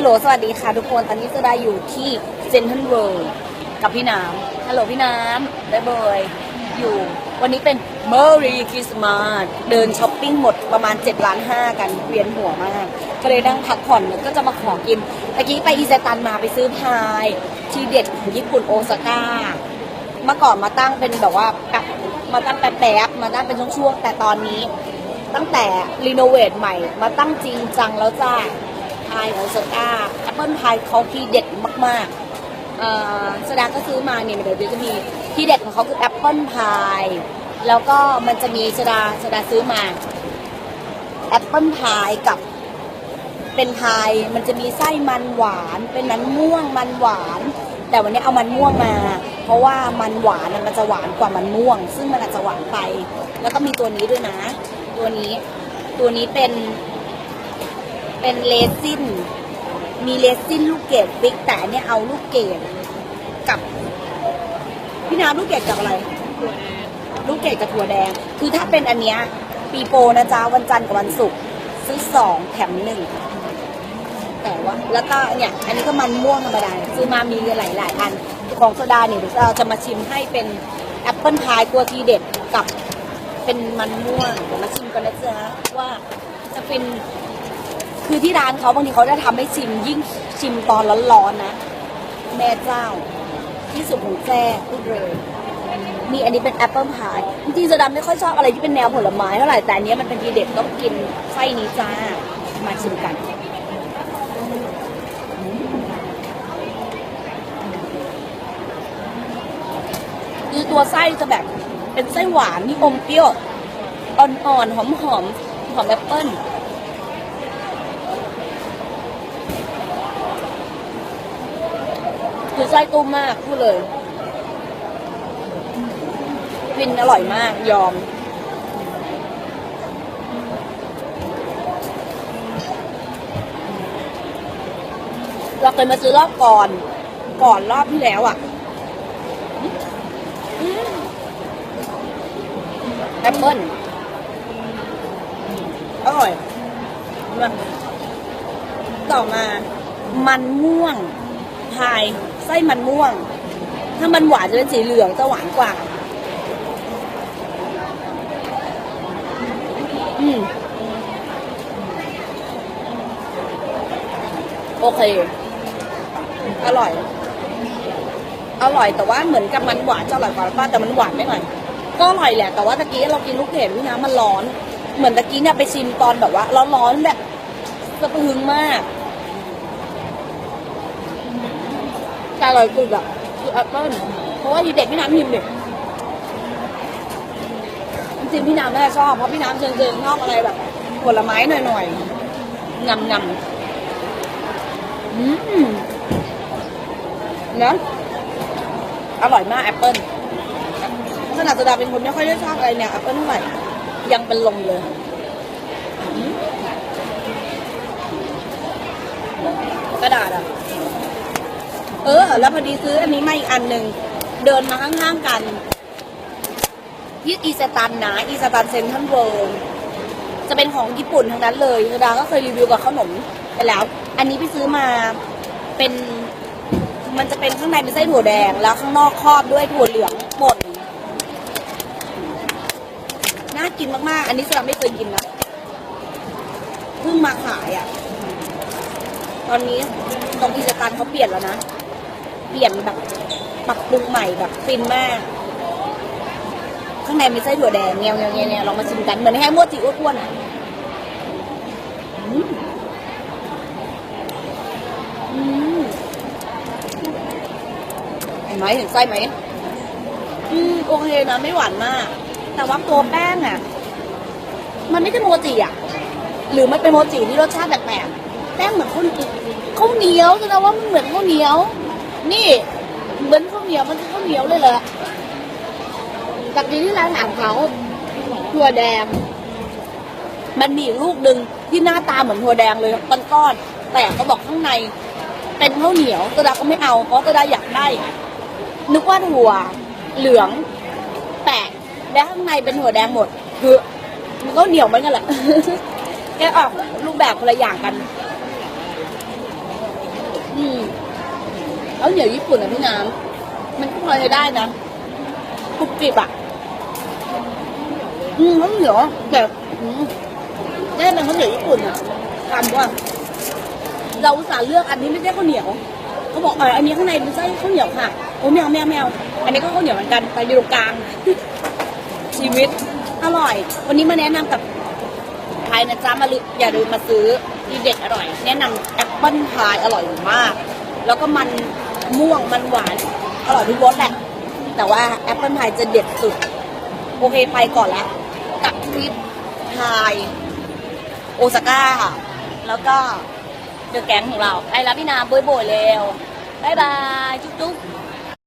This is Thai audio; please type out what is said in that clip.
ฮัลโหลสวัสดีค่ะทุกคน ตอนนี้จะได้อยู่ที่เซนทรัลเวิลด์กับพี่น้ำฮัลโหลพี่น้ำได้เบยอยู่ วันนี้เป็น Merry Christmas เดินช้อปปิ้งหมดประมาณ7ล้าน5กันเวียนหัวมาก ก็เลยนั่งพักผ่อนแล้วก็จะมาขอกินเมื่อกี้ไปอิซาตันมาไปซื้อพาย ที่เด็ดของญี่ปุ่นโอซาก้าเมื่อก่อนมาตั้งเป็นแบบว่าแป๊บมาตั้งแป๊บๆมาตั้งเป็นช่วงๆแต่ตอนนี้ ตั้งแต่รีโนเวทใหม่ มาตั้งจริงจังแล้วจ้า พายโอซาก้าแอปเปิลพายเขาทีเด็ดมากๆเอ่อสดาก็ซื้อมาเนี่ยเดี๋ยวจะมีที่เด็ดของเขาคือแอปเปิลพายแล้วก็มันจะมีสดาสดาซื้อมาแอปเปิลพายกับเป็นพายมันจะมีไส้มันหวานเป็นมันม่วงมันหวาน แต่วันนี้เอามันม่วงมา เพราะว่ามันหวานน่ะมันจะหวานกว่ามันม่วง ซึ่งมันอาจจะหวานไป แล้วก็มีตัวนี้ด้วยนะ ตัวนี้ตัวนี้เป็น เป็นเลซินมีเลซินลูกเกดบิ๊กแต่อันเนี่ยเอาลูกเกดกับพี่น้ำลูกเกดกับอะไร ลูกเกดกับถั่วแดง คือถ้าเป็นอันเนี้ยปีโปนะจ๊ะวันจันทร์กับวันศุกร์ซื้อสองแถมหนึ่งแต่ว่าแล้วก็เนี่ยอันนี้ก็มันม่วงธรรมดาซื้อมามีหลายหลายอันของโซดาเนี่ยเดี๋ยวเราจะมาชิมให้เป็นแอปเปิลพายตัวทีเด็ดกับเป็นมันม่วงเดี๋ยวมาชิมกันนะจ๊ะว่าจะเป็น คือที่ร้านเขาบางทีเขาจะทำให้ชิมยิ่งชิมตอนร้อนๆนะ แม่เจ้า ที่สุดของแจ้พูดเลยมีอันนี้เป็นแอปเปิลพายจริงๆโซดาไม่ค่อยชอบอะไรที่เป็นแนวผลไม้เท่าไหร่แต่อันเนี้ยมันเป็นทีเด็ดต้องกินไส้นี้จ้ามาชิมกันคือตัวไส้จะแบบเป็นไส้หวานมีอมเปรี้ยวอ่อนๆหอมๆหอมแอปเปิ้ล คือไส้ตุ้มมากพูดเลยฟินอร่อยมากยอม เราเคยมาซื้อรอบก่อน ก่อนรอบที่แล้วอะแอปเปิ้ลอร่อย ต่อมา มันม่วง พายไส้มันม่วง ถ้ามันหวานจะเป็นสีเหลืองจะหวานกว่า อืมโอเค อร่อย อร่อยแต่ว่าเหมือนกับมันหวานจะอร่อยกว่าป้าแต่มันหวานไม่หน่อยก็อร่อยแหละ แต่ว่าตะกี้เรากินลูกเห็บพี่น้ำมันร้อน เหมือนตะกี้เนี่ยไปชิมตอนแบบว่าร้อนๆแบบสะพรึงมาก แต่อร่อยสุดอะคือแอปเปิ้ลเพราะว่าทีเด็กพี่น้ำพิมเด็กจริงพี่น้ำน่ชอบเพราะพี่น้ำเชิงๆชอบอะไรแบบผลไม้หน่อยๆงำงำๆอืมนะอร่อยมากแอปเปิ้ลขนาดโซดาเป็นคนไม่ค่อยได้ชอบอะไรเนี่ยแอปเปิ้ลเท่าไหร่ยังเป็นลมเลยกระดาษอะ เออ แล้วพอดีซื้ออันนี้มาอีกอันหนึ่ง เดินมาข้างๆกันที่อีสตันนะอีสตันเซนทรัลเวิลด์จะเป็นของญี่ปุ่นทั้งนั้นเลยดาก็เคยรีวิวกับขนมไปแล้ว อันนี้ไปซื้อมาเป็น มันจะเป็นข้างในเป็นไส้ถั่วแดง แล้วข้างนอกครอบด้วยถั่วเหลืองป่นน่ากินมากๆ อันนี้สำหรับไม่เคยกินนะเพิ่งมาขายอะ ตอนนี้ตรงอีสตันเขาเปลี่ยนแล้วนะ เปลี่ยนแบบปรับปรุงใหม่แบบฟินมาก ข้างในมีไส้ถั่วแดงเงี้ยวเงี้ยวเงี้ยวลองมาชิมกันเหมือนแฮมโมจิอ้วนๆอะเห็นไหมเห็นไส้ไหมอืมโอเคนะไม่หวานมาก แต่ว่าตัวแป้งอะ มันไม่ใช่โมจิอะ หรือมันเป็นโมจิที่รสชาติแปลกๆแป้งเหมือนข้าวข้าวเหนียวแสดงว่ามันเหมือนข้าวเหนียว นี่เหมือนข้าวเหนียวมันคือข้าวเหนียวเลยเหรอจากที่ที่ร้านถามเขาถั่วแดง มันมีอีกลูกหนึ่งที่หน้าตาเหมือนถั่วแดงเลยเป็นก้อนแต่เขาบอกข้างใน เป็นข้าวเหนียวกระดาก็ไม่เอาเพราะกระดาอยากได้ นึกว่าถั่วเหลืองแปะและข้างในเป็นถั่วแดงหมด คือมันก็เหนียวเหมือนกันแหละแค่ออกรูปแบบคนละอย่างกัน อือ แล้วเหนียวญี่ปุ่นอะพี่น้ำมันก็พอจะได้นะกรุบกริบอะอืมเขาเหนียวแต่อืมได้เป็นข้าวเหนียวญี่ปุ่นอะทำว่าเราอุตส่าห์เลือกอันนี้ไม่ใช่ข้าวเหนียวเขาบอกเอออันนี้ข้างในเป็นไส้ข้าวเหนียวค่ะโอ้แมวแมวแมวอันนี้ก็ข้าวเหนียวเหมือนกันแต่อยู่ตรงกลางชีวิตอร่อย วันนี้มาแนะนำกับใครนะจ๊ะมาลือย่าลืมมาซื้อทีเด็ดอร่อย แนะนำแอปเปิ้ลพายอร่อยมาก แล้วก็มัน ม่วงมันหวานอร่อยทุกรสแหละ แต่ว่าแอปเปิลพายจะเด็ดสุด โอเคไปก่อนแล้วกับทริปพายโอซาก้าแล้วก็เดอะแก๊งของเราไปแล้วพี่นาบอยโบยเร็วบายบาย จุ๊บจุ๊บ